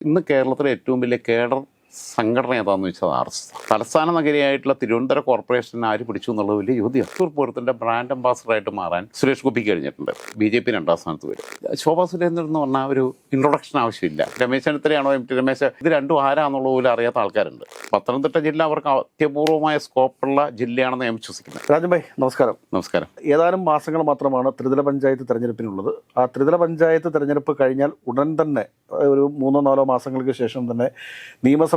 ഇന്ന് കേരളത്തിലെ ഏറ്റവും വലിയ കേഡർ സംഘടന ഏതാന്ന് വെച്ചാൽ ആർ എസ് എസ് തലസ്ഥാന നഗരിയായിട്ടുള്ള തിരുവനന്തപുരം കോർപ്പറേഷൻ ആര് പിടിച്ചു എന്നുള്ള വലിയ ചോദ്യം അത്തൂർ പൂരത്തിന്റെ ബ്രാൻഡ് അംബാസഡറായിട്ട് മാറാൻ സുരേഷ് ഗോപി കഴിഞ്ഞിട്ടുണ്ട്. ബി ജെ പി രണ്ടാം സ്ഥാനത്ത് വരും. ശോഭാ സുരേന്ദ്രൻ എന്ന് പറഞ്ഞാൽ ഒരു ഇൻട്രൊഡക്ഷൻ ആവശ്യമില്ല. രമേശ് ചെന്നിത്തലയാണോ എം ടി രമേശ്? ഇത് രണ്ടും ആരാന്നുള്ള പോലും അറിയാത്ത ആൾക്കാരുണ്ട്. പത്തനംതിട്ട ജില്ല അവർക്ക് അത്യപൂർവമായ സ്കോപ്പുള്ള ജില്ലയാണെന്ന് ഞാൻ വിശ്വസിക്കുന്നത് രാജൻ ഭായ് നമസ്കാരം. നമസ്കാരം. ഏതാനും മാസങ്ങൾ മാത്രമാണ് ത്രിതല പഞ്ചായത്ത് തെരഞ്ഞെടുപ്പിനുള്ളത്. ആ ത്രിതല പഞ്ചായത്ത് തെരഞ്ഞെടുപ്പ് കഴിഞ്ഞാൽ ഉടൻ തന്നെ ഒരു മൂന്നോ നാലോ മാസങ്ങൾക്ക് ശേഷം തന്നെ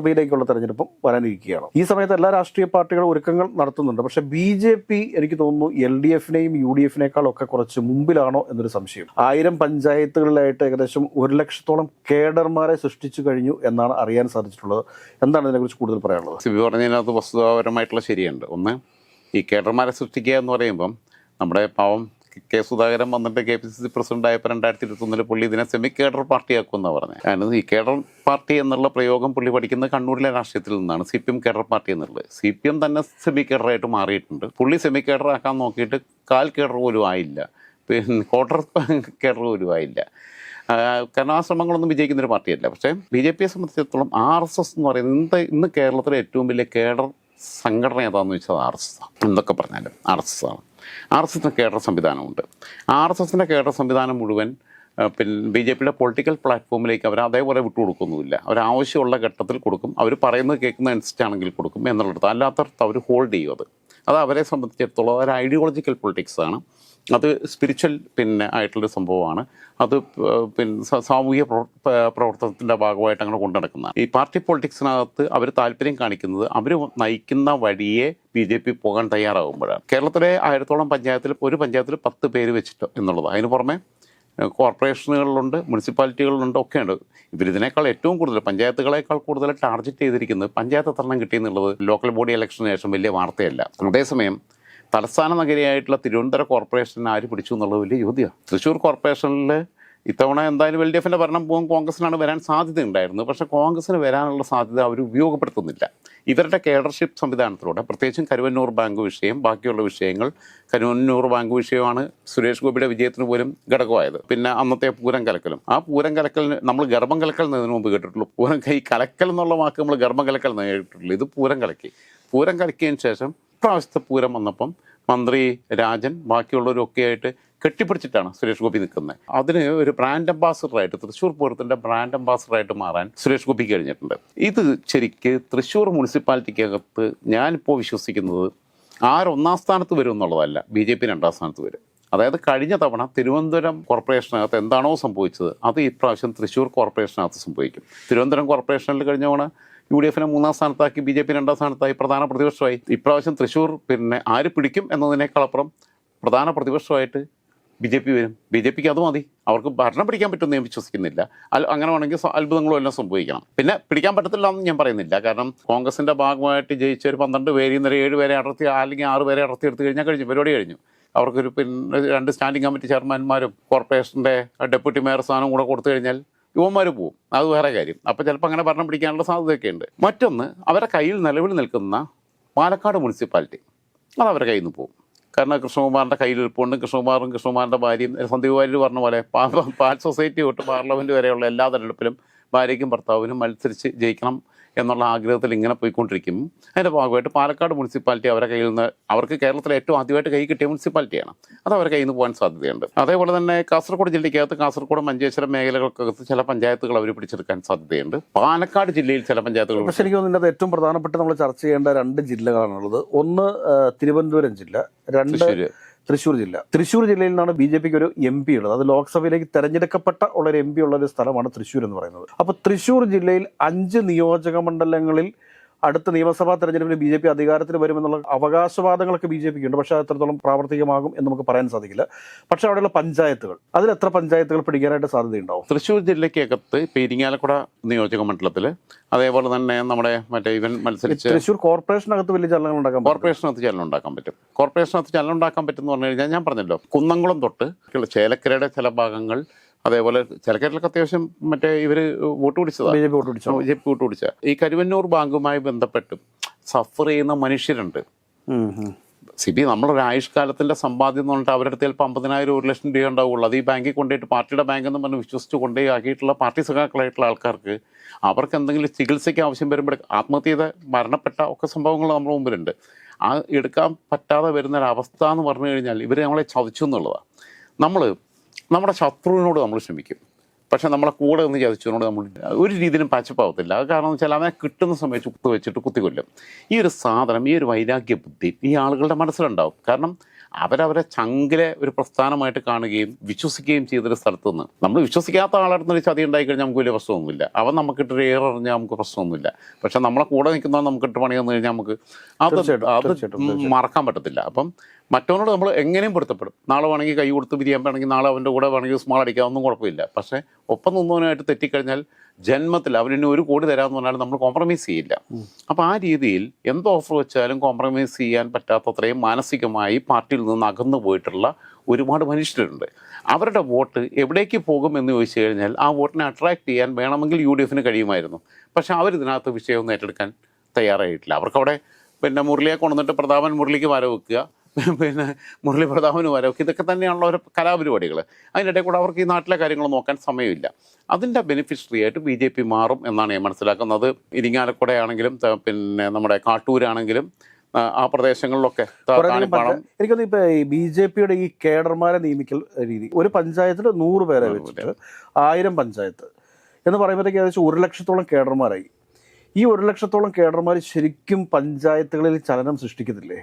നിയമസഭയിലേക്കുള്ള തെരഞ്ഞെടുപ്പും വരാനിരിക്കുകയാണ്. ഈ സമയത്ത് എല്ലാ രാഷ്ട്രീയ പാർട്ടികളും ഒരുക്കങ്ങൾ നടത്തുന്നുണ്ട്. പക്ഷെ ബി ജെ പി എനിക്ക് തോന്നുന്നു എൽ ഡി എഫിനെയും യു ഡി എഫിനേക്കാളും ഒക്കെ കുറച്ച് മുമ്പിലാണോ എന്നൊരു സംശയം. ആയിരം പഞ്ചായത്തുകളിലായിട്ട് ഏകദേശം ഒരു ലക്ഷത്തോളം കേഡർമാരെ സൃഷ്ടിച്ചു കഴിഞ്ഞു എന്നാണ് അറിയാൻ സാധിച്ചിട്ടുള്ളത്. എന്താണ് ഇതിനെക്കുറിച്ച് കൂടുതൽ പറയാനുള്ളത്? സിബി പറഞ്ഞതിനകത്ത് വസ്തുതാപരമായിട്ടുള്ള ശരിയുണ്ട്. ഒന്ന് ഈ കേഡർമാരെ സൃഷ്ടിക്കുക എന്ന് പറയുമ്പം നമ്മുടെ പാവം കെ സുധാകരൻ വന്നിട്ട് K P C C president ആയപ്പോൾ രണ്ടായിരത്തി ഇരുപത്തൊന്നിൽ പുള്ളി ഇതിനെ സെമി കേഡർ പാർട്ടിയാക്കുമെന്ന് പറഞ്ഞു. കാരണം ഈ കേഡർ പാർട്ടി എന്നുള്ള പ്രയോഗം പുള്ളി പഠിക്കുന്നത് കണ്ണൂരിലെ രാഷ്ട്രീയത്തിൽ നിന്നാണ് C P M cadre party എന്നുള്ളത്. സി പി എം തന്നെ സെമി കേഡറായിട്ട് മാറിയിട്ടുണ്ട്. പുള്ളി സെമി കേഡർ ആക്കാൻ നോക്കിയിട്ട് കാൽ കേഡർ പോലും ആയില്ല. പിന്നെ ക്വാർട്ടർ കേഡർ പോലും ആയില്ല. കാരണം ആ ശ്രമങ്ങളൊന്നും വിജയിക്കുന്ന ഒരു പാർട്ടിയല്ല. പക്ഷേ ബി ജെ പിയെ സംബന്ധിച്ചിടത്തോളം ആർ എസ് എസ് എന്ന് പറയുന്നത് ഇന്ന് ഇന്ന് കേരളത്തിലെ ഏറ്റവും വലിയ കേഡർ സംഘടന ഏതാണെന്ന് വെച്ചാൽ ആർ എസ് എസ് എന്തൊക്കെ പറഞ്ഞാലും ആർ എസ് എസ് ആണ്. ആർ എസ് എസിന്റെ കേഡർ സംവിധാനമുണ്ട്. ആർ എസ് എസിന്റെ കേഡർ സംവിധാനം മുഴുവൻ പിന്നെ ബി ജെ പിയുടെ പൊളിറ്റിക്കൽ പ്ലാറ്റ്ഫോമിലേക്ക് അവർ അതേപോലെ വിട്ടുകൊടുക്കുന്നുമില്ല. അവർ ആവശ്യമുള്ള ഘട്ടത്തിൽ കൊടുക്കും അവർ പറയുന്നത് കേൾക്കുന്ന അനുസരിച്ചാണെങ്കിൽ കൊടുക്കും എന്നുള്ളത് അല്ലാത്തടത്ത് അവർ ഹോൾഡ് ചെയ്യും അത്. അത് അവരെ സംബന്ധിച്ചിടത്തോളം ഒരു ഐഡിയോളജിക്കൽ പൊളിറ്റിക്സ് ആണ്. അത് സ്പിരിച്വൽ പിന്നെ ആയിട്ടുള്ളൊരു സംഭവമാണ്. അത് പിന്നെ സാമൂഹിക പ്രവർത്തനത്തിന്റെ ഭാഗമായിട്ട് അങ്ങനെ കൊണ്ടു ഈ പാർട്ടി പൊളിറ്റിക്സിനകത്ത് അവർ താല്പര്യം കാണിക്കുന്നത് അവർ നയിക്കുന്ന വഴിയെ ബി ജെ പി പോകാൻ തയ്യാറാകുമ്പോഴാണ് കേരളത്തിലെ ആയിരത്തോളം പഞ്ചായത്തിൽ ഒരു പഞ്ചായത്തിൽ പത്ത് പേര് വെച്ചിട്ട് എന്നുള്ളത്. അതിന് പുറമെ കോർപ്പറേഷനുകളിലുണ്ട് മുനിസിപ്പാലിറ്റികളിലുണ്ട് ഒക്കെയുണ്ട്. ഇവരിതിനേക്കാൾ ഏറ്റവും കൂടുതൽ പഞ്ചായത്തുകളേക്കാൾ കൂടുതൽ ടാർഗറ്റ് ചെയ്തിരിക്കുന്നത് പഞ്ചായത്ത് എത്രണ്ണം കിട്ടിയെന്നുള്ളത് ലോക്കൽ ബോഡി ഇലക്ഷന് ശേഷം വലിയ വാർത്തയല്ല. അതേസമയം തലസ്ഥാന നഗരിയായിട്ടുള്ള തിരുവനന്തപുരം കോർപ്പറേഷൻ ആര് പിടിച്ചു എന്നുള്ളത് വലിയ ചോദ്യമാണ് തൃശ്ശൂർ കോർപ്പറേഷനിൽ ഇത്തവണ എന്തായാലും എൽ ഡി എഫിന്റെ ഭരണം പോകും കോൺഗ്രസിനാണ് വരാൻ സാധ്യത ഉണ്ടായിരുന്നത് പക്ഷേ കോൺഗ്രസ്സിന് വരാനുള്ള സാധ്യത അവർ ഉപയോഗപ്പെടുത്തുന്നില്ല. ഇവരുടെ കേഡർഷിപ്പ് സംവിധാനത്തിലൂടെ പ്രത്യേകിച്ചും കരുവന്നൂർ ബാങ്ക് വിഷയം ബാക്കിയുള്ള വിഷയങ്ങൾ കരുവന്നൂർ ബാങ്ക് വിഷയമാണ് സുരേഷ് ഗോപിയുടെ വിജയത്തിന് പോലും ഘടകമായത്. പിന്നെ അന്നത്തെ പൂരം കലക്കലും. ആ പൂരം കലക്കലിന് നമ്മൾ ഗർഭം കലക്കൽ എന്നതിന് മുമ്പ് കേട്ടിട്ടുള്ളൂ. പൂരം കൈ കലക്കൽ എന്നുള്ള വാക്ക് നമ്മൾ ഗർഭം കലക്കൽ എന്ന് കേട്ടിട്ടുള്ളൂ ഇത് പൂരം കലക്കി. പൂരം കലക്കിയതിന് ശേഷം പ്രാവശ്യത്തെ പൂരം വന്നപ്പം മന്ത്രി രാജൻ ബാക്കിയുള്ളവരൊക്കെ ആയിട്ട് കെട്ടിപ്പിടിച്ചിട്ടാണ് സുരേഷ് ഗോപി നിൽക്കുന്നത്. അതിന് ഒരു ബ്രാൻഡ് അംബാസഡറായിട്ട് തൃശ്ശൂർ പൂരത്തിന്റെ ബ്രാൻഡ് അംബാസഡറായിട്ട് മാറാൻ സുരേഷ് ഗോപി കഴിഞ്ഞിട്ടുണ്ട്. ഇത് ശരിക്ക് തൃശ്ശൂർ മുനിസിപ്പാലിറ്റിക്കകത്ത് ഞാനിപ്പോൾ വിശ്വസിക്കുന്നത് ആരൊന്നാം സ്ഥാനത്ത് വരും എന്നുള്ളതല്ല ബി ജെ പി രണ്ടാം സ്ഥാനത്ത് വരും. അതായത് കഴിഞ്ഞ തവണ തിരുവനന്തപുരം കോർപ്പറേഷനകത്ത് എന്താണോ സംഭവിച്ചത് അത് ഇപ്രാവശ്യം തൃശ്ശൂർ കോർപ്പറേഷനകത്ത് സംഭവിക്കും. തിരുവനന്തപുരം കോർപ്പറേഷനിൽ കഴിഞ്ഞ തവണ യു ഡി എഫിനെ മൂന്നാം സ്ഥാനത്താക്കി ബി ജെ പി രണ്ടാം സ്ഥാനത്തായി പ്രധാന പ്രതിപക്ഷമായി. ഇപ്രാവശ്യം തൃശ്ശൂർ പിന്നെ ആര് പിടിക്കും എന്നതിനേക്കാളപ്പുറം പ്രധാന പ്രതിപക്ഷമായിട്ട് ബി ജെ പി വരും. ബി ജെ പിക്ക് അത് മതി. അവർക്ക് ഭരണം പിടിക്കാൻ പറ്റുമെന്ന് ഞാൻ വിശ്വസിക്കുന്നില്ല. അങ്ങനെ വേണമെങ്കിൽ അത്ഭുതങ്ങളും എല്ലാം സംഭവിക്കണം. പിന്നെ പിടിക്കാൻ പറ്റത്തില്ല എന്ന് ഞാൻ പറയുന്നില്ല. കാരണം കോൺഗ്രസിന്റെ ഭാഗമായിട്ട് ജയിച്ച ഒരു പന്ത്രണ്ട് പേരിൽ നിന്ന് ഒരു ഏഴ് പേരെ അടർത്തി അല്ലെങ്കിൽ ആറ് പേരെ അടർത്തി എടുത്തു കഴിഞ്ഞാൽ കഴിഞ്ഞു. പരിപാടി കഴിഞ്ഞു. അവർക്കൊരു പിന്നെ രണ്ട് സ്റ്റാൻഡിംഗ് കമ്മിറ്റി ചെയർമാന്മാരും കോർപ്പറേഷന്റെ ഡെപ്യൂട്ടി മേയർ സ്ഥാനം കൂടെ കൊടുത്തു കഴിഞ്ഞാൽ യുവന്മാർ പോവും. അത് വേറെ കാര്യം. അപ്പോൾ ചിലപ്പോൾ അങ്ങനെ ഭരണം പിടിക്കാനുള്ള സാധ്യതയൊക്കെ ഉണ്ട്. മറ്റൊന്ന് അവരുടെ കയ്യിൽ നിലവിൽ നിൽക്കുന്ന പാലക്കാട് മുനിസിപ്പാലിറ്റി. അത് അവരുടെ കയ്യിൽ നിന്ന് പോകും കാരണം കൃഷ്ണകുമാറിന്റെ കയ്യിൽ ഇരിപ്പുണ്ട്. കൃഷ്ണകുമാറും കൃഷ്ണകുമാറിന്റെ ഭാര്യയും സന്ദീപ് വാര്യർ പറഞ്ഞ പോലെ പാൽ സൊസൈറ്റി തൊട്ട് പാർലമെന്റ് വരെയുള്ള എല്ലാ തെരഞ്ഞെടുപ്പിലും ഭാര്യയ്ക്കും ഭർത്താവിനും മത്സരിച്ച് ജയിക്കണം. എന്നുള്ള ആഗ്രഹത്തിൽ ഇങ്ങനെ പോയിക്കൊണ്ടിരിക്കും. അതിന്റെ ഭാഗമായിട്ട് പാലക്കാട് മുനിസിപ്പാലിറ്റി അവരുടെ കയ്യിൽ നിന്ന് അവർക്ക് കേരളത്തിലെ ഏറ്റവും ആദ്യമായിട്ട് കൈ കിട്ടിയ മുനിസിപ്പാലിറ്റിയാണ്. അത് അവരുടെ കയ്യിൽ നിന്ന് പോകാൻ സാധ്യതയുണ്ട്. അതേപോലെ തന്നെ കാസർഗോഡ് ജില്ലയ്ക്കകത്ത് കാസർഗോഡ് മഞ്ചേശ്വരം മേഖലകൾക്കകത്ത് ചില പഞ്ചായത്തുകൾ അവർ പിടിച്ചെടുക്കാൻ സാധ്യതയുണ്ട്. പാലക്കാട് ജില്ലയിൽ ചില പഞ്ചായത്തുകൾ ശരിക്കും എനിക്ക് തോന്നുന്നത് ഏറ്റവും പ്രധാനപ്പെട്ട നമ്മൾ ചർച്ച ചെയ്യേണ്ട രണ്ട് ജില്ലകളാണുള്ളത്. ഒന്ന് തിരുവനന്തപുരം ജില്ല രണ്ട് തൃശ്ശൂർ ജില്ല. തൃശ്ശൂർ ജില്ലയിൽ നിന്നാണ് ബി ജെ പിക്ക് ഒരു എം പി ഉള്ളത്. അത് ലോക്സഭയിലേക്ക് തെരഞ്ഞെടുക്കപ്പെട്ട ഉള്ള ഒരു എം പി ഉള്ള ഒരു സ്ഥലമാണ് തൃശ്ശൂർ എന്ന് പറയുന്നത്. അപ്പോൾ തൃശ്ശൂർ ജില്ലയിൽ അഞ്ച് നിയോജക മണ്ഡലങ്ങളിൽ അടുത്ത നിയമസഭാ തെരഞ്ഞെടുപ്പിൽ ബി ജെ പി അധികാരത്തിൽ വരുമെന്നുള്ള അവകാശവാദങ്ങളൊക്കെ ബി ജെ പിക്ക് ഉണ്ട്. പക്ഷേ അത്രത്തോളം എത്രത്തോളം പ്രാവർത്തികമാകും എന്ന് നമുക്ക് പറയാൻ സാധിക്കില്ല. പക്ഷേ അവിടെയുള്ള പഞ്ചായത്തുകൾ അതിൽ എത്ര പഞ്ചായത്തുകൾ പിടിക്കാനായിട്ട് സാധ്യതയുണ്ടാവും തൃശ്ശൂർ ജില്ലയ്ക്കകത്ത് പെരിങ്ങാലക്കുട ഇരിങ്ങാലക്കുട നിയോജക മണ്ഡലത്തിൽ അതേപോലെ തന്നെ നമ്മുടെ മറ്റേ ഇവൻ മത്സരിച്ച് തൃശ്ശൂർ കോർപ്പറേഷനകത്ത് വലിയ ചലനങ്ങൾ ഉണ്ടാക്കാം കോർപ്പറേഷനകത്ത് ചലനം ഉണ്ടാക്കാൻ പറ്റും. കോർപ്പറേഷനകത്ത് ചലനം ഉണ്ടാക്കാൻ പറ്റും എന്ന് പറഞ്ഞു കഴിഞ്ഞാൽ ഞാൻ പറഞ്ഞല്ലോ കുന്നംകുളം തൊട്ട് ചേലക്കരയുടെ ചില ഭാഗങ്ങൾ അതേപോലെ ചേലക്കരയിലൊക്കെ അത്യാവശ്യം മറ്റേ ഇവർ വോട്ട് പിടിച്ചതാണ് ബി ജെ പി വോട്ട് പിടിച്ചു? ബി ജെ പി വോട്ട് പിടിച്ച. ഈ കരുവന്നൂർ ബാങ്കുമായി ബന്ധപ്പെട്ട് സഫർ ചെയ്യുന്ന മനുഷ്യരുണ്ട്. സി ബി നമ്മളൊരു ആയുഷ്കാലത്തിന്റെ സമ്പാദ്യം എന്ന് പറഞ്ഞിട്ട് അവരുടെ അടുത്ത് ചിലപ്പോൾ അമ്പതിനായിരം ഒരു ലക്ഷം രൂപ ഉണ്ടാവുള്ളൂ. അത് ഈ ബാങ്കിൽ കൊണ്ടുപോയിട്ട് പാർട്ടിയുടെ ബാങ്ക് എന്ന് പറഞ്ഞ് വിശ്വസിച്ച് കൊണ്ടുപോയി ആക്കിയിട്ടുള്ള പാർട്ടി സഖാക്കളായിട്ടുള്ള ആൾക്കാർക്ക് അവർക്ക് എന്തെങ്കിലും ചികിത്സയ്ക്ക് ആവശ്യം വരുമ്പോൾ ആത്മഹത്യ ചെയ്ത മരണപ്പെട്ട ഒക്കെ സംഭവങ്ങൾ നമ്മുടെ മുമ്പിലുണ്ട്. ആ എടുക്കാൻ പറ്റാതെ വരുന്ന ഒരു അവസ്ഥ എന്ന് പറഞ്ഞു കഴിഞ്ഞാൽ ഇവർ നമ്മളെ ചതിച്ചു എന്നുള്ളതാണ് നമ്മൾ നമ്മുടെ ശത്രുവിനോട് നമ്മൾ ശ്രമിക്കും പക്ഷെ നമ്മളെ കൂടെ നിന്ന് ചതിച്ചതിനോട് നമ്മൾ ഒരു രീതിയിലും പച്ചപ്പാവത്തില്ല. അത് കാരണം വെച്ചാൽ അവനെ കിട്ടുന്ന സമയത്ത് കുത്തു വെച്ചിട്ട് കുത്തിക്കൊല്ലും. ഈ ഒരു സാധനം ഈ ഒരു വൈരാഗ്യ ബുദ്ധി ഈ ആളുകളുടെ മനസ്സിലുണ്ടാവും. കാരണം അവരവരെ ചങ്കിലെ ഒരു പ്രസ്ഥാനമായിട്ട് കാണുകയും വിശ്വസിക്കുകയും ചെയ്തൊരു സ്ഥലത്ത് നിന്ന് നമ്മൾ വിശ്വസിക്കാത്ത ആളടുത്ത് ഒരു ചതി ഉണ്ടായി കഴിഞ്ഞാൽ നമുക്ക് വലിയ പ്രശ്നമൊന്നുമില്ല. അവൻ നമുക്കിട്ട് ഏർ അറിഞ്ഞാൽ നമുക്ക് പ്രശ്നമൊന്നുമില്ല. പക്ഷെ നമ്മളെ കൂടെ നിൽക്കുന്നവൻ നമുക്കിട്ട് പണി വന്നു കഴിഞ്ഞാൽ നമുക്ക് അത് അത് മറക്കാൻ പറ്റത്തില്ല. അപ്പം മറ്റവനോട് നമ്മൾ എങ്ങനെയും പൊരുത്തപ്പെടും. നാളെ വേണമെങ്കിൽ കൈ കൊടുത്ത് പിരിയാൻ വേണമെങ്കിൽ നാളെ അവന്റെ കൂടെ വേണമെങ്കിൽ സ്മാൾ അടിക്കാം ഒന്നും കുഴപ്പമില്ല. പക്ഷേ ഒപ്പം നിന്നവനായിട്ട് തെറ്റിക്കഴിഞ്ഞാൽ ജന്മത്തിൽ അവന് ഒരു കോടി തരാമെന്ന് പറഞ്ഞാൽ നമ്മൾ കോംപ്രമൈസ് ചെയ്യില്ല. അപ്പോൾ ആ രീതിയിൽ എന്ത് ഓഫർ വെച്ചാലും കോംപ്രമൈസ് ചെയ്യാൻ പറ്റാത്തത്രയും മാനസികമായി പാർട്ടിയിൽ നിന്ന് അകന്നു പോയിട്ടുള്ള ഒരുപാട് മനുഷ്യരുണ്ട്. അവരുടെ വോട്ട് എവിടേക്ക് പോകും എന്ന് ചോദിച്ചു കഴിഞ്ഞാൽ ആ വോട്ടിനെ അട്രാക്ട് ചെയ്യാൻ വേണമെങ്കിൽ യു ഡി എഫിന് കഴിയുമായിരുന്നു. പക്ഷേ അവരിതിനകത്ത് വിഷയമൊന്നും ഏറ്റെടുക്കാൻ തയ്യാറായിട്ടില്ല. അവർക്കവിടെ പിന്നെ മുരളിയെ കൊണ്ടുവന്നിട്ട് പ്രതാപൻ മുരളിക്ക് വര വെക്കുക. പിന്നെ മുരളി പ്രതാപന് വരവ് ഇതൊക്കെ തന്നെയാണല്ലോ ഒരു കലാപരിപാടികൾ അതിനിടയിൽ കൂടെ അവർക്ക് ഈ നാട്ടിലെ കാര്യങ്ങൾ നോക്കാൻ സമയമില്ല. അതിന്റെ ബെനിഫിഷ്യറി ആയിട്ട് ബി ജെ പി മാറും എന്നാണ് ഞാൻ മനസ്സിലാക്കുന്നത്. ഇരിങ്ങാലക്കുട ആണെങ്കിലും പിന്നെ നമ്മുടെ കാട്ടൂരാണെങ്കിലും ആ, പ്രദേശങ്ങളിലൊക്കെ എനിക്കൊന്ന് ഇപ്പൊ ഈ ബി ജെ പിയുടെ ഈ കേഡർമാരെ നിയമിക്കൽ രീതി. ഒരു പഞ്ചായത്തിൽ നൂറ് പേരെ വെച്ചിട്ട് ആയിരം പഞ്ചായത്ത് എന്ന് പറയുമ്പോഴത്തേക്ക് ഏകദേശം ഒരു ലക്ഷത്തോളം കേഡർമാരായി. ഈ ഒരു ലക്ഷത്തോളം കേഡർമാർ ശരിക്കും പഞ്ചായത്തുകളിൽ ചലനം സൃഷ്ടിക്കത്തില്ലേ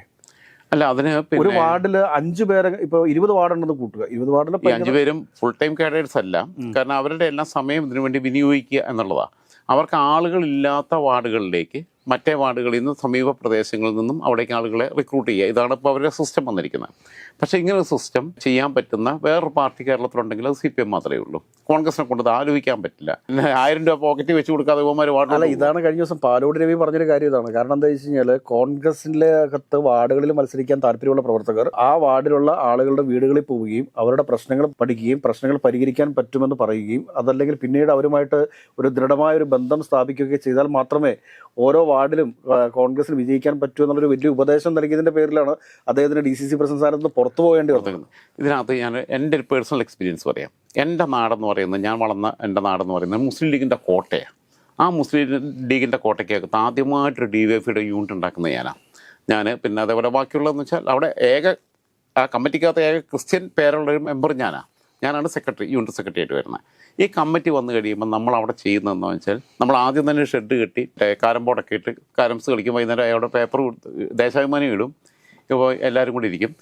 അല്ല അതിന് ഒരു വാർഡിൽ അഞ്ചു പേരെ ഇപ്പൊ ഇരുപത് വാർഡുണ്ടെന്ന് കൂട്ടുക. ഇരുപത് വാർഡിൽ അഞ്ചുപേരും ഫുൾ ടൈം കാഡേഴ്സ് അല്ല. കാരണം അവരുടെ എല്ലാ സമയം ഇതിനു വേണ്ടി വിനിയോഗിക്കുക എന്നുള്ളതാണ് അവർക്ക് ആളുകളില്ലാത്ത വാർഡുകളിലേക്ക് മറ്റേ വാർഡുകളിൽ നിന്ന് സമീപ പ്രദേശങ്ങളിൽ നിന്നും അവിടേക്ക് ആളുകളെ റിക്രൂട്ട് ചെയ്യുക. ഇതാണ് ഇപ്പോൾ അവരുടെ സിസ്റ്റം വന്നിരിക്കുന്നത്. പക്ഷേ ഇങ്ങനെ സിസ്റ്റം ചെയ്യാൻ പറ്റുന്ന വേറൊരു പാർട്ടി കേരളത്തിലുണ്ടെങ്കിൽ അത് സി പി എം മാത്രമേ ഉള്ളൂ. കോൺഗ്രസിനെ കൊണ്ട് അത് ആലോചിക്കാൻ പറ്റില്ല. പിന്നെ ആയിരം രൂപ പോക്കറ്റ് വെച്ച് കൊടുക്കാതെ പോകുമ്പോൾ വാർഡ് അല്ല ഇതാണ് കഴിഞ്ഞ ദിവസം പാലോട് രവി പറഞ്ഞൊരു കാര്യം ഇതാണ്. കാരണം എന്താ വെച്ച് കഴിഞ്ഞാൽ കോൺഗ്രസിന്റെ അകത്ത് വാർഡുകളിൽ മത്സരിക്കാൻ താല്പര്യമുള്ള പ്രവർത്തകർ ആ വാർഡിലുള്ള ആളുകളുടെ വീടുകളിൽ പോവുകയും അവരുടെ പ്രശ്നങ്ങൾ പഠിക്കുകയും പ്രശ്നങ്ങൾ പരിഹരിക്കാൻ പറ്റുമെന്ന് പറയുകയും അതല്ലെങ്കിൽ പിന്നീട് അവരുമായിട്ട് ഒരു ദൃഢമായ ഒരു ബന്ധം സ്ഥാപിക്കുകയൊക്കെ ചെയ്താൽ മാത്രമേ ഓരോ വാർഡിലും കോൺഗ്രസിന് വിജയിക്കാൻ പറ്റുമോ എന്നുള്ളൊരു വലിയ ഉപദേശം നൽകിയതിന്റെ പേരിലാണ് അദ്ദേഹത്തിന് ഡി സി സി പ്രസിഡന്റ് സ്ഥാനത്ത് നിന്ന് പുറത്തു പോകേണ്ടി വന്നത്. ഇതിനകത്ത് ഞാൻ എന്റെ ഒരു പേഴ്സണൽ എക്സ്പീരിയൻസ് പറയാം. എന്റെ നാടെന്ന് പറയുന്നത് ഞാൻ വളർന്ന എന്റെ നാടെന്ന് പറയുന്നത് മുസ്ലിം ലീഗിന്റെ കോട്ടയാണ്. ആ മുസ്ലിം ലീഗിന്റെ കോട്ടയ്ക്കകത്ത് ആദ്യമായിട്ടൊരു ഡി വൈ എഫിയുടെ യൂണിറ്റ് ഉണ്ടാക്കുന്നത് ഞാനാണ് ഞാൻ പിന്നെ അതേപോലെ ബാക്കിയുള്ളതെന്ന് വെച്ചാൽ അവിടെ ഏക ആ കമ്മിറ്റിക്കകത്ത് ഏക ക്രിസ്ത്യൻ പേരുള്ള ഒരു മെമ്പർ ഞാനാണ് ഞാനാണ് സെക്രട്ടറി യൂണിറ്റ് സെക്രട്ടറി ആയിട്ട് വരുന്നത്. ഈ കമ്മിറ്റി വന്നു കഴിയുമ്പോൾ നമ്മൾ അവിടെ ചെയ്യുന്നതെന്ന് വെച്ചാൽ നമ്മൾ ആദ്യം തന്നെ ഷെഡ് കെട്ടി കാരം ബോർഡൊക്കെ ഇട്ട് കാരംസ് കളിക്കും വൈകുന്നേരം അയാളുടെ പേപ്പർ കൊടുത്ത് ദേശാഭിമാനം ഇടും ഇപ്പോൾ എല്ലാവരും കൂടി ഇരിക്കും.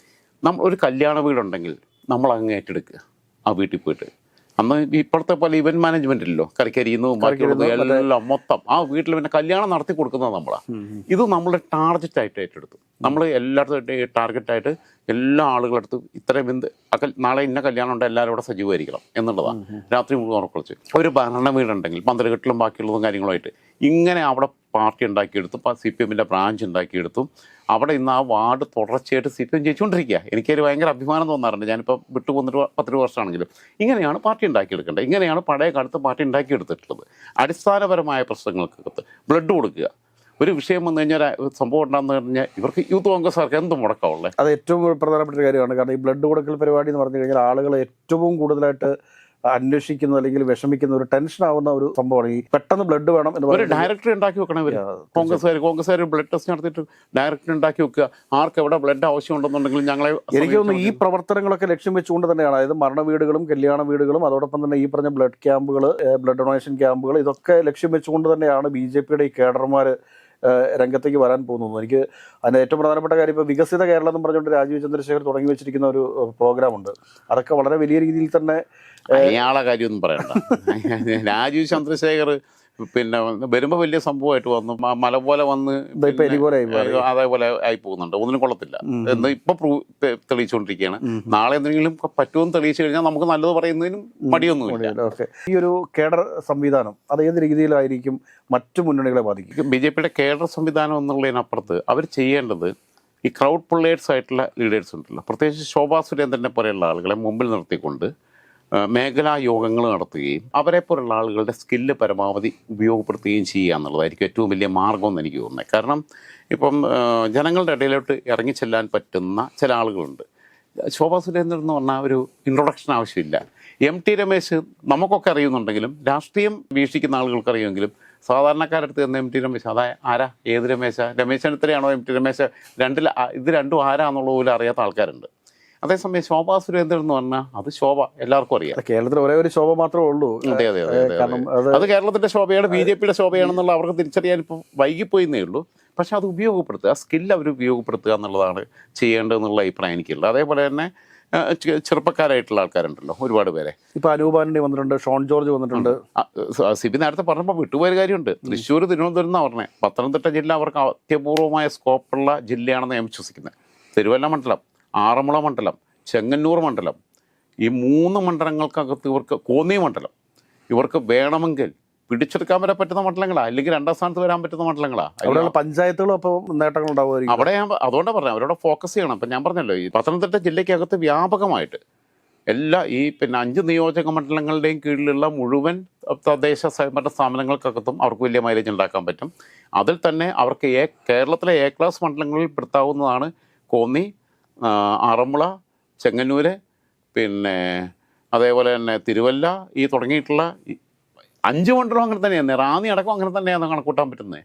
നമ്മൾ ഒരു കല്യാണ വീടുണ്ടെങ്കിൽ നമ്മൾ അങ്ങ് ഏറ്റെടുക്കുക ആ വീട്ടിൽ പോയിട്ട്. അന്ന് ഇപ്പോഴത്തെ പോലെ ഇവന്റ് മാനേജ്മെന്റ് ഇല്ലല്ലോ കറിക്കരിയുന്നതും ബാക്കിയുള്ളതും എല്ലാം മൊത്തം. ആ വീട്ടിൽ പിന്നെ കല്യാണം നടത്തി കൊടുക്കുന്നത് നമ്മളാണ് ഇത് നമ്മൾ ടാർഗറ്റ് ആയിട്ട് ഏറ്റെടുത്തു. നമ്മൾ എല്ലായിടത്തും ടാർഗറ്റ് ആയിട്ട് എല്ലാ ആളുകളടുത്തും ഇത്രയും എന്ത് നാളെ ഇന്ന കല്യാണം ഉണ്ട് എല്ലാവരും ഇവിടെ സജീവമായിരിക്കണം എന്നുള്ളതാണ് രാത്രി മുഴുവൻ ഉറക്കുളിച്ച് ഒരു ഭരണ വീടുണ്ടെങ്കിൽ പന്തലുകെട്ടിലും ബാക്കിയുള്ളതും കാര്യങ്ങളുമായിട്ട് ഇങ്ങനെ അവിടെ പാർട്ടി ഉണ്ടാക്കിയെടുത്തു സി പി എമ്മിന്റെ ബ്രാഞ്ച് ഉണ്ടാക്കിയെടുത്തു അവിടെ ഇന്ന് ആ വാർഡ് തുടർച്ചയായിട്ട് സി പി എം ജയിച്ചുകൊണ്ടിരിക്കുക. എനിക്കൊരു ഭയങ്കര അഭിമാനം തോന്നാറുണ്ട്. ഞാനിപ്പോൾ വിട്ടു പോന്നിട്ട് പത്ത് രൂപ വർഷമാണെങ്കിലും. ഇങ്ങനെയാണ് പാർട്ടി ഉണ്ടാക്കിയെടുക്കേണ്ടത്. ഇങ്ങനെയാണ് പഴയ കാലത്ത് പാർട്ടി ഉണ്ടാക്കിയെടുത്തിട്ടുള്ളത്. അടിസ്ഥാനപരമായ പ്രശ്നങ്ങൾക്കകത്ത് ബ്ലഡ് കൊടുക്കുക. ഒരു വിഷയം വന്നു കഴിഞ്ഞാൽ സംഭവം ഉണ്ടാകുന്ന കഴിഞ്ഞാൽ ഇവർക്ക് യൂത്ത് കോൺഗ്രസ്സുകാർക്ക് എന്ത് മുടക്കമുള്ളത് അത് ഏറ്റവും പ്രധാനപ്പെട്ട ഒരു കാര്യമാണ്. കാരണം ഈ ബ്ലഡ് കൊടുക്കൽ പരിപാടി എന്ന് പറഞ്ഞു കഴിഞ്ഞാൽ ആളുകൾ ഏറ്റവും കൂടുതലായിട്ട് അന്വേഷിക്കുന്ന അല്ലെങ്കിൽ വിഷമിക്കുന്ന ഒരു ടെൻഷൻ ആവുന്ന ഒരു സംഭവമാണ്. ഈ പെട്ടെന്ന് ബ്ലഡ് വേണം എന്ന് ഒരു ഡയറക്ടർ ഉണ്ടാക്കി വെക്കണം ഇവർ കോൺഗ്രസ്സുകാർ കോൺഗ്രസ്സുകാർ ബ്ലഡ് ടെസ്റ്റ് നടത്തിയിട്ട് ഡയറക്ടർ ഉണ്ടാക്കി വെക്കുക. ആർക്ക് എവിടെ ബ്ലഡ് ആവശ്യമുണ്ടെന്നുണ്ടെങ്കിൽ ഞങ്ങളെ എനിക്ക് തോന്നുന്നു ഈ പ്രവർത്തനങ്ങളൊക്കെ ലക്ഷ്യം വെച്ചുകൊണ്ട് തന്നെയാണ്. അതായത് മരണ വീടുകളും കല്യാണ വീടുകളും അതോടൊപ്പം തന്നെ ഈ പറഞ്ഞ ബ്ലഡ് ക്യാമ്പുകൾ ബ്ലഡ് ഡൊണേഷൻ ക്യാമ്പുകൾ ഇതൊക്കെ ലക്ഷ്യം വെച്ചുകൊണ്ട് തന്നെയാണ് ബി ജെ പിയുടെ ഈ കേഡർമാർ രംഗത്തേക്ക് വരാൻ പോകുന്നു. എനിക്ക് അതിന് ഏറ്റവും പ്രധാനപ്പെട്ട കാര്യം ഇപ്പോൾ വികസിത കേരളം എന്ന് പറഞ്ഞുകൊണ്ട് രാജീവ് ചന്ദ്രശേഖർ തുടങ്ങി വെച്ചിരിക്കുന്ന ഒരു പ്രോഗ്രാം ഉണ്ട്. അതൊക്കെ വളരെ വലിയ രീതിയിൽ തന്നെ അയാളെ കാര്യമൊന്നും പറയണ്ട. രാജീവ് ചന്ദ്രശേഖർ പിന്നെ വരുമ്പോ വലിയ സംഭവമായിട്ട് വന്നു. മല പോലെ വന്ന്. അതേപോലെ ആയി പോകുന്നുണ്ട്. ഒന്നിനും കൊള്ളത്തില്ല. എന്ന് ഇപ്പൊ തെളിയിച്ചുകൊണ്ടിരിക്കുകയാണ് നാളെ എന്തെങ്കിലും പറ്റുമെന്ന് തെളിയിച്ചു കഴിഞ്ഞാൽ നമുക്ക് നല്ലത് പറയുന്നതിനും മടിയൊന്നുമില്ല. ഈ ഒരു കേഡർ സംവിധാനം അത് ഏത് രീതിയിലായിരിക്കും മറ്റു മുന്നണികളെ ബാധിക്കും? ബി ജെ പിയുടെ കേഡർ സംവിധാനം എന്നുള്ളതിനപ്പുറത്ത് അവർ ചെയ്യേണ്ടത് ഈ ക്രൗഡ് പുള്ളേഴ്സ് ആയിട്ടുള്ള ലീഡേഴ്സ് ഉണ്ടല്ലോ. പ്രത്യേകിച്ച് ശോഭാ സുരേന്ദ്രനെ പോലെയുള്ള ആളുകളെ മുമ്പിൽ നിർത്തിക്കൊണ്ട് മേഖലാ യോഗങ്ങൾ നടത്തുകയും അവരെ പോലുള്ള ആളുകളുടെ സ്കില്ല് പരമാവധി ഉപയോഗപ്പെടുത്തുകയും ചെയ്യുക എന്നുള്ളതായിരിക്കും ഏറ്റവും വലിയ മാർഗമെന്ന് എനിക്ക് തോന്നുന്നത്. കാരണം ഇപ്പം ജനങ്ങളുടെ ഇടയിലോട്ട് ഇറങ്ങിച്ചെല്ലാൻ പറ്റുന്ന ചില ആളുകളുണ്ട്. ശോഭാ സുരേന്ദ്രൻ എന്ന് പറഞ്ഞാൽ ഒരു ഇൻട്രൊഡക്ഷൻ ആവശ്യമില്ല. എം ടി രമേശ് നമുക്കൊക്കെ അറിയുന്നുണ്ടെങ്കിലും രാഷ്ട്രീയം വീക്ഷിക്കുന്ന ആളുകൾക്ക് അറിയുമെങ്കിലും സാധാരണക്കാരടുത്ത് തന്നെ എം ടി രമേശ് അതാ ആരാ? ഏത് രമേശ? രമേശ് ചെന്നിത്തലയാണോ എം ടി രമേശ് രണ്ടിൽ ഇത് രണ്ടും ആരാന്നുള്ള പോലും അറിയാത്ത ആൾക്കാരുണ്ട്. അതേസമയം ശോഭാ സുരേന്ദ്രൻ എന്ന് പറഞ്ഞാൽ അത് ശോഭ എല്ലാവർക്കും അറിയാം. കേരളത്തിൽ ഒരേ ഒരു ശോഭ മാത്രമേ ഉള്ളൂ. അതെ അതെ അതെ അതെ കേരളത്തിന്റെ ശോഭയാണ് ബി ജെ പിയുടെ ശോഭയാണെന്നുള്ള അവർക്ക് തിരിച്ചറിയാൻ ഇപ്പോൾ വൈകിപ്പോയിന്നേ ഉള്ളൂ. പക്ഷെ അത് ഉപയോഗപ്പെടുത്തുക ആ സ്കില്ല് അവർ ഉപയോഗപ്പെടുത്തുക എന്നുള്ളതാണ് ചെയ്യേണ്ടതെന്നുള്ള അഭിപ്രായം എനിക്കുള്ളത്. അതേപോലെ തന്നെ ചെറുപ്പക്കാരായിട്ടുള്ള ആൾക്കാരുണ്ടല്ലോ ഒരുപാട് പേരെ. ഇപ്പൊ അനൂപാനന്ദി വന്നിട്ടുണ്ട് ഷോൺ ജോർജ് വന്നിട്ടുണ്ട്. സിബി നേരത്തെ പറഞ്ഞപ്പോൾ വിട്ടുപോയൊരു കാര്യമുണ്ട്. തൃശ്ശൂർ തിരുവനന്തപുരം എന്നാണ് പറഞ്ഞത് പത്തനംതിട്ട ജില്ല അവർക്ക് അത്യപൂർവമായ സ്കോപ്പുള്ള ജില്ലയാണെന്ന് ഞാൻ വിശ്വസിക്കുന്നത് തിരുവല്ല മണ്ഡലം. ആറന്മുള മണ്ഡലം ചെങ്ങന്നൂർ മണ്ഡലം ഈ മൂന്ന് മണ്ഡലങ്ങൾക്കകത്ത് ഇവർക്ക് കോന്നി മണ്ഡലം. ഇവർക്ക് വേണമെങ്കിൽ പിടിച്ചെടുക്കാൻ വരെ പറ്റുന്ന മണ്ഡലങ്ങളാണ് അല്ലെങ്കിൽ രണ്ടാം സ്ഥാനത്ത് വരാൻ പറ്റുന്ന മണ്ഡലങ്ങളാണ് അവിടെയുള്ള പഞ്ചായത്തുകളും അപ്പോൾ നേട്ടങ്ങൾ ഉണ്ടാവുമായിരിക്കും. അവിടെ ഞാൻ അതുകൊണ്ടാണ് പറഞ്ഞത്. അവരോട് ഫോക്കസ് ചെയ്യണം. അപ്പം ഞാൻ പറഞ്ഞല്ലോ ഈ പത്തനംതിട്ട ജില്ലയ്ക്കകത്ത് വ്യാപകമായിട്ട് എല്ലാ ഈ പിന്നെ അഞ്ച് നിയോജക മണ്ഡലങ്ങളുടെയും കീഴിലുള്ള മുഴുവൻ തദ്ദേശ സ്വയംഭരണ സ്ഥാപനങ്ങൾക്കകത്തും അവർക്ക് വലിയ മൈലേജ് ഉണ്ടാക്കാൻ പറ്റും. അതിൽ തന്നെ അവർക്ക് എ കേരളത്തിലെ എ ക്ലാസ് മണ്ഡലങ്ങളിൽ പെടുത്താവുന്നതാണ് കോന്നി ആറന്മുള ചെങ്ങന്നൂര് പിന്നെ അതേപോലെ തന്നെ തിരുവല്ല ഈ തുടങ്ങിയിട്ടുള്ള അഞ്ച് മണ്ഡലം അങ്ങനെ തന്നെയാണ് റാന്നി അടക്കം അങ്ങനെ തന്നെയാണ് കണക്കൂട്ടാൻ പറ്റുന്നത്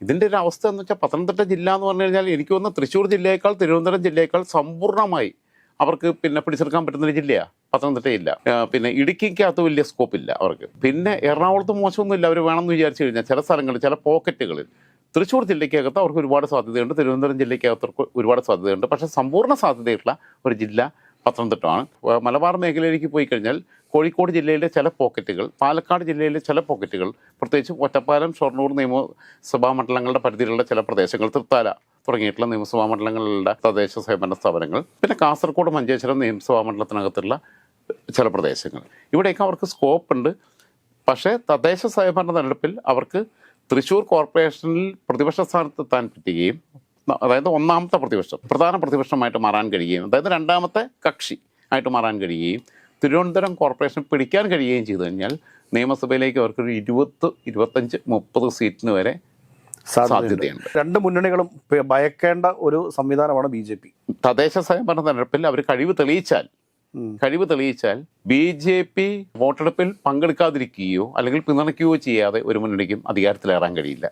ഇതിന്റെ ഒരു അവസ്ഥ എന്ന് വെച്ചാൽ പത്തനംതിട്ട ജില്ല എന്ന് പറഞ്ഞു കഴിഞ്ഞാൽ എനിക്ക് തോന്നുന്നു തൃശ്ശൂർ ജില്ലയേക്കാൾ തിരുവനന്തപുരം ജില്ലയേക്കാൾ സമ്പൂർണമായി അവർക്ക് പിന്നെ പിടിച്ചെടുക്കാൻ പറ്റുന്നൊരു ജില്ലയാണ് പത്തനംതിട്ട ജില്ല. ആ, പിന്നെ ഇടുക്കിക്കകത്ത് വലിയ സ്കോപ്പില്ല അവർക്ക്. പിന്നെ എറണാകുളത്ത് മോശമൊന്നുമില്ല. അവർ വേണമെന്ന് വിചാരിച്ചു കഴിഞ്ഞാൽ ചില സ്ഥലങ്ങളിൽ ചില പോക്കറ്റുകളിൽ തൃശ്ശൂർ ജില്ലയ്ക്കകത്ത് അവർക്ക് ഒരുപാട് സാധ്യതയുണ്ട്. തിരുവനന്തപുരം ജില്ലയ്ക്കകത്ത് അവർക്ക് ഒരുപാട് സാധ്യതയുണ്ട്. പക്ഷേ സമ്പൂർണ സാധ്യതയുള്ള ഒരു ജില്ല പത്തനംതിട്ടമാണ് മലബാർ മേഖലയിലേക്ക് പോയി കഴിഞ്ഞാൽ കോഴിക്കോട് ജില്ലയിലെ ചില പോക്കറ്റുകൾ പാലക്കാട് ജില്ലയിലെ ചില പോക്കറ്റുകൾ പ്രത്യേകിച്ച് ഒറ്റപ്പാലം ഷൊർണൂർ നിയമസഭാ മണ്ഡലങ്ങളുടെ പരിധിയിലുള്ള ചില പ്രദേശങ്ങൾ തൃത്താല തുടങ്ങിയിട്ടുള്ള നിയമസഭാ മണ്ഡലങ്ങളിലുള്ള തദ്ദേശ സ്വയംഭരണ സ്ഥാപനങ്ങൾ പിന്നെ കാസർഗോഡ് മഞ്ചേശ്വരം നിയമസഭാ മണ്ഡലത്തിനകത്തുള്ള ചില പ്രദേശങ്ങൾ. ഇവിടെയൊക്കെ അവർക്ക് സ്കോപ്പ് ഉണ്ട് പക്ഷേ തദ്ദേശ സ്വയംഭരണ തെരഞ്ഞെടുപ്പിൽ അവർക്ക് തൃശ്ശൂർ കോർപ്പറേഷനിൽ പ്രതിപക്ഷ സ്ഥാനത്ത് എത്താൻ പറ്റുകയും അതായത് ഒന്നാമത്തെ പ്രതിപക്ഷം പ്രധാന പ്രതിപക്ഷമായിട്ട് മാറാൻ കഴിയുകയും അതായത് രണ്ടാമത്തെ കക്ഷി ആയിട്ട് മാറാൻ കഴിയുകയും തിരുവനന്തപുരം കോർപ്പറേഷൻ പിടിക്കാൻ കഴിയുകയും ചെയ്തു കഴിഞ്ഞാൽ നിയമസഭയിലേക്ക് അവർക്കൊരു ഇരുപത്ത് ഇരുപത്തഞ്ച് മുപ്പത് സീറ്റിന് വരെ സാധ്യതയുണ്ട്. രണ്ട് മുന്നണികളും ഭയക്കേണ്ട ഒരു സംവിധാനമാണ് ബി ജെ പി. തദ്ദേശ സ്വയംഭരണ തെരഞ്ഞെടുപ്പിൽ അവർ കഴിവ് തെളിയിച്ചാൽ കഴിവ് തെളിയിച്ചാൽ ബി ജെ പി വോട്ടെടുപ്പിൽ പങ്കെടുക്കാതിരിക്കുകയോ അല്ലെങ്കിൽ പിന്തുണയ്ക്കുകയോ ചെയ്യാതെ ഒരു മുന്നണിക്കും അധികാരത്തിലേറാൻ കഴിയില്ല.